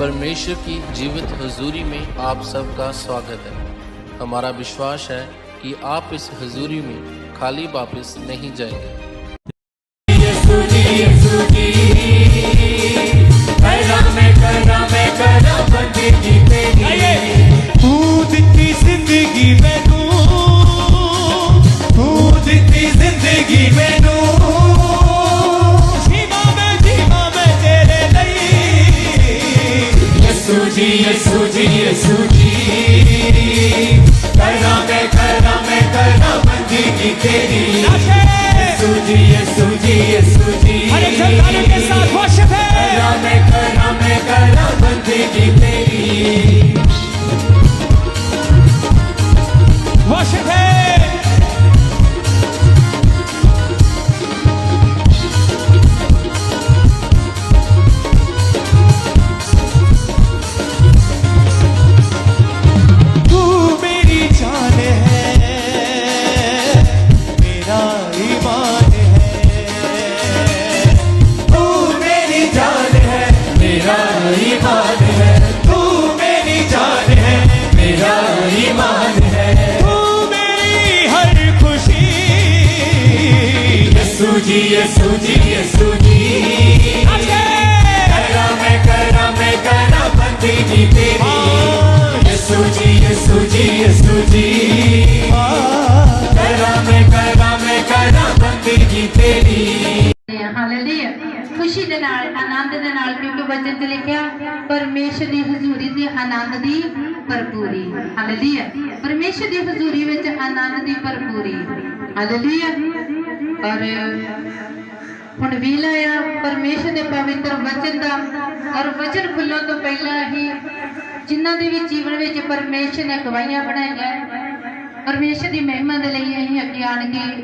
परमेश्वर की जीवित हजूरी में आप सबका स्वागत है। हमारा विश्वास है कि आप इस हजूरी में खाली वापस नहीं जाएँगे। Jesus ਸੂਜੀ ਏ ਸੂਜੀ ਏ ਸੂਜੀ ਕਰਮ ਕਰਮ ਕਰਮ ਬੰਦੀ ਜੀ ਤੇਰੀ ਏ ਸੂਜੀ ਏ ਸੂਜੀ ਏ ਸੂਜੀ ਕਰਮ ਕਰਮ ਕਰਮ ਬੰਦੀ ਜੀ ਤੇਰੀ ਹਾਲੇਲੂਇਆ ਖੁਸ਼ੀ ਦੇ ਨਾਲ ਆਨੰਦ ਦੇ ਨਾਲ ਕਿਉਂਕਿ ਵਚਨ ਤੇ ਲਿਖਿਆ ਪਰਮੇਸ਼ਰ ਦੀ ਹਜ਼ੂਰੀ ਤੇ ਆਨੰਦ ਦੀ ਭਰਪੂਰੀ ਹਾਲੇਲੂਇਆ ਪਰਮੇਸ਼ਰ ਦੀ ਹਜ਼ੂਰੀ ਵਿੱਚ ਆਨੰਦ ਦੀ ਭਰਪੂਰੀ ਹਾਲੇਲੂਇਆ ਔਰ ਹੁਣ ਵੇਲਾ ਆ ਪਰਮੇਸ਼ਰ ਦੇ ਪਵਿੱਤਰ ਵਚਨ ਦਾ ਔਰ ਵਚਨ ਖੁੱਲਣ ਤੋਂ ਪਹਿਲਾਂ ਹੀ ਜਿਨ੍ਹਾਂ ਦੇ ਵੀ ਜੀਵਨ ਵਿੱਚ ਪਰਮੇਸ਼ਰ ਨੇ ਗਵਾਹੀਆਂ ਬਣਾਈਆਂ ਪਰਮੇਸ਼ਰ ਦੀ ਮਹਿਮਾ ਦੇ ਲਈ ਅਸੀਂ ਅੱਗੇ ਆਣ ਕੇ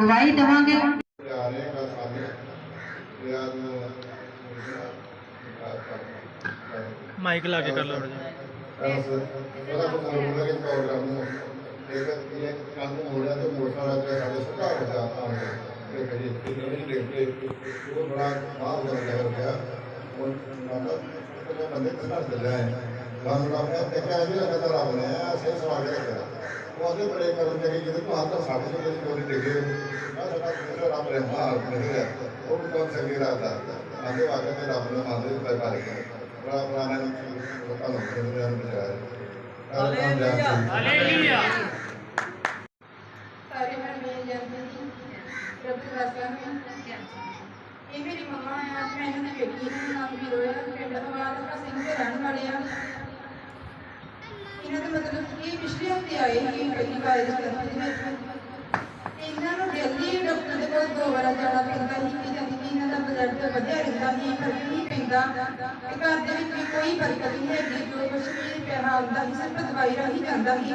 ਗਵਾਹੀ ਦੇਵਾਂਗੇ। ਮਾਈਕ ਲਾ ਕੇ ਕਰ ਲਓ। ਬਸ ਉਹਦਾ ਪਤਾ ਲੱਗਦਾ ਕਿ ਪ੍ਰੋਗਰਾਮ ਨੂੰ ਇੱਕ ਇਹ ਕੰਮ ਹੋ ਰਿਹਾ ਤੇ ਮੋਟਰ ਵਾਲਾ ਤੇ ਸਾਡੇ ਸੁਧਾਰ ਹੋ ਜਾਤਾ ਹੈ ਤੇ ਕਰੀ ਤੇ ਨਹੀਂ ਦੇਖਦੇ ਉਹ ਬੜਾ ਬਾਹਰ ਹੋ ਗਿਆ ਹੋ ਗਿਆ ਉਹ ਮਾਤਾ ਉਹ ਬੰਦੇ ਕਿੰਨਾ ਚੱਲਿਆ ਹੈ। ਰਾਮ ਰਾਮ ਨੇ ਤੇ ਕਿਹਾ ਜੀ ਲਗਾਤਾਰ ਰੱਬ ਨੇ ਸੇ ਸਵਾਲ ਕਰਿਆ ਉਹ ਅੱਗੇ ਬੜੇ ਕਰਨ ਦੇ ਕਿ ਜਦੋਂ ਹੱਥ ਸਾਡੇ ਤੋਂ ਕੋਈ ਕੋਈ ਡਿਗੇ ਆ ਸਾਡਾ ਜਿਹੜਾ ਰੱਬ ਰਹਿਮਾ ਆਪਣੇ ਹੈ ਉਹ ਵੀ ਕੌਣ ਸੰਗੀ ਰਹਦਾ ਅੱਗੇ ਵਾਕੇ ਤੇ ਰੱਬ ਹਾਲੇਲੂਇਆ। ਹਾਲੇਲੂਇਆ ਸਾਰੇ ਮੈਂ ਮੇਰੀ ਜਾਂਦੀ ਸੀ ਪ੍ਰਭੂ ਵਾਸਿਆ ਨੂੰ। ਇਹ ਮੇਰੀ ਮੰਮਾ ਆ ਮੈਂ ਇਹਨਾਂ ਦੀ ਬੇਟੀ ਇਹਨਾਂ ਨਾਮ ਵੀ ਰੋਇਆ। ਪਿੰਡ ਅਵਾਲ ਦਾ ਸਿੰਘ ਦੇ ਰਹਿਣ ਵਾਲੇ ਆ। ਇਹਨਾਂ ਦਾ ਮਤਲਬ ਇਹ ਪਿਛਲੇ ਹਫ਼ਤੇ ਆਏ ਸੀ ਪਹਿਲੀ ਵਾਰ ਇਸ ਤਰ੍ਹਾਂ ਦੇ ਵਿੱਚ। ਇਹਨਾਂ ਨੂੰ ਡੇਲੀ ਡਾਕਟਰ ਦੇ ਕੋਲ ਦੋ ਵਾਰ ਜਾਣਾ ਪੈਂਦਾ ਸੀ। ਦਾ ਬਲੱਡ ਵਧਿਆ ਰਹਿੰਦਾ ਸੀ ਫ਼ਰਕ ਨਹੀਂ ਪੈਂਦਾ। ਤੇ ਘਰ ਦੇ ਵਿੱਚ ਵੀ ਕੋਈ ਬਰਕਤ ਨਹੀਂ ਹੈਗੀ, ਜੋ ਕੁਛ ਵੀ ਪਿਆ ਹੁੰਦਾ ਸੀ, ਸਿਰਫ ਦਵਾਈ ਰਾਹੀਂ ਜਾਂਦਾ ਸੀ।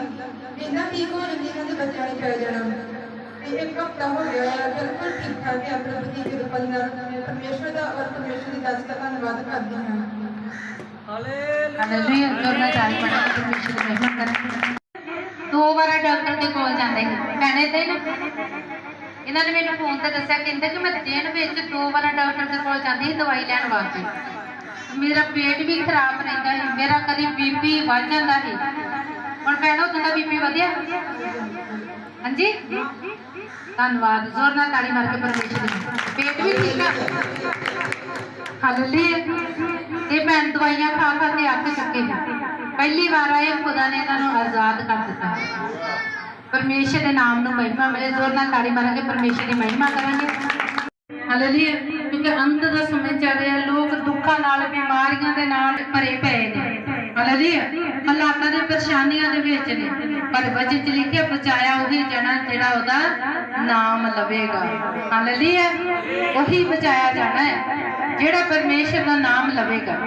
ਇਹਨਾਂ ਠੀਕ ਹੋ ਜਾਂਦੀ ਇਹਨਾਂ ਦੇ ਬੱਚਿਆਂ ਨੇ ਪੈ ਜਾਣਾ। ਤੇ ਇੱਕ ਹਫਤਾ ਹੋ ਗਿਆ ਹੈ ਬਿਲਕੁਲ ਠੀਕ ਠਾਕ ਹੈ, ਆਪਣੇ ਪਤੀ ਦੇ ਰੁਪੰਦਰ ਪਰਮੇਸ਼ਵਰ ਦਾ ਔਰ ਪਰਮੇਸ਼ਵਰ ਦੀ ਦਾਸ ਦਾ ਧੰਨਵਾਦ ਕਰਦੀ ਹਾਂ। ਹਾਲੇਲੂਇਆ। ਕਰਨਾ ਚਾਹੀ ਪੜਾ ਪਰਮੇਸ਼ਰ ਦੀ ਮਹਿਮਾ ਕਰਾਂ ਦੋ ਵਾਰ ਡਾਕਟਰ ਦੇ ਕੋਲ ਜਾਂਦੇ ਸੀ। ਕਹਿੰਦੇ ਤੇ ਨਾ? ਇਹਨਾਂ ਨੇ ਮੈਨੂੰ ਫੋਨ ਤੇ ਦੱਸਿਆ, ਕਹਿੰਦੇ ਕਿ ਮੈਂ ਦਿਨ ਵਿੱਚ ਦੋ ਵਾਰ ਡਾਕਟਰ ਦੇ ਕੋਲ ਜਾਂਦੀ ਸੀ ਦਵਾਈ ਲੈਣ ਵਾਸਤੇ। ਮੇਰਾ ਪੇਟ ਵੀ ਖਰਾਬ ਰਹਿੰਦਾ ਸੀ, ਮੇਰਾ ਕਦੀ ਬੀਪੀ ਵੱਧ ਜਾਂਦਾ ਸੀ। ਹੁਣ ਭੈਣੋ, ਤੁਹਾਡਾ ਬੀਪੀ ਵਧਿਆ? ਹਾਂਜੀ? ਧੰਨਵਾਦ, ਜ਼ੋਰ ਨਾਲ ਤਾੜੀ ਮਾਰ ਕੇ ਪਰਮੇਸ਼ਰ ਦੀ ਪੇਟ ਵੀ ਠੀਕ ਆ? ਹਾਲੇਲੂਇਆ ਇਹ ਭੈਣ ਦਵਾਈਆਂ ਖਾ ਖਾ ਕੇ ਅੱਕ ਚੁੱਕੇ। ਪਹਿਲੀ ਵਾਰ ਆਏ, ਖੁਦਾ ਨੇ ਇਹਨਾਂ ਨੂੰ ਆਜ਼ਾਦ ਕਰ ਦਿੱਤਾ। ਪਰਮੇਸ਼ਰ ਦੇ ਨਾਮ ਨੂੰ ਮਹਿਮਾ ਮਿਲੇ, ਜ਼ੋਰ ਨਾਲ ਤਾੜੀ ਮਾਰਾਂਗੇ, ਪਰਮੇਸ਼ਰ ਦੀ ਮਹਿਮਾ ਕਰਾਂਗੇ। ਹਾਲੇਲੂਇਆ ਕਿਉਂਕਿ ਅੰਤ ਦਾ ਸਮੇਂ ਚੱਲ ਰਿਹਾ, ਲੋਕ ਦੁੱਖਾਂ ਨਾਲ, ਬਿਮਾਰੀਆਂ ਦੇ ਨਾਲ ਭਰੇ ਪਏ ਨੇ। ਹਾਲੇਲੂਇਆ ਹਾਲਾਤਾਂ ਦੇ ਪਰੇਸ਼ਾਨੀਆਂ ਦੇ ਵਿੱਚ ਨੇ। ਪਰ ਵਚਨ ਚ ਲਿਖਿਆ, ਬਚਾਇਆ ਉਹੀ ਜਣਾ ਜਿਹੜਾ ਉਹਦਾ ਨਾਮ ਲਵੇਗਾ। ਹਾਲੇਲੂਇਆ ਉਹੀ ਬਚਾਇਆ ਜਾਣਾ ਹੈ, ਜਿਹੜਾ ਪਰਮੇਸ਼ਰ ਦਾ ਨਾਮ ਲਵੇਗਾ।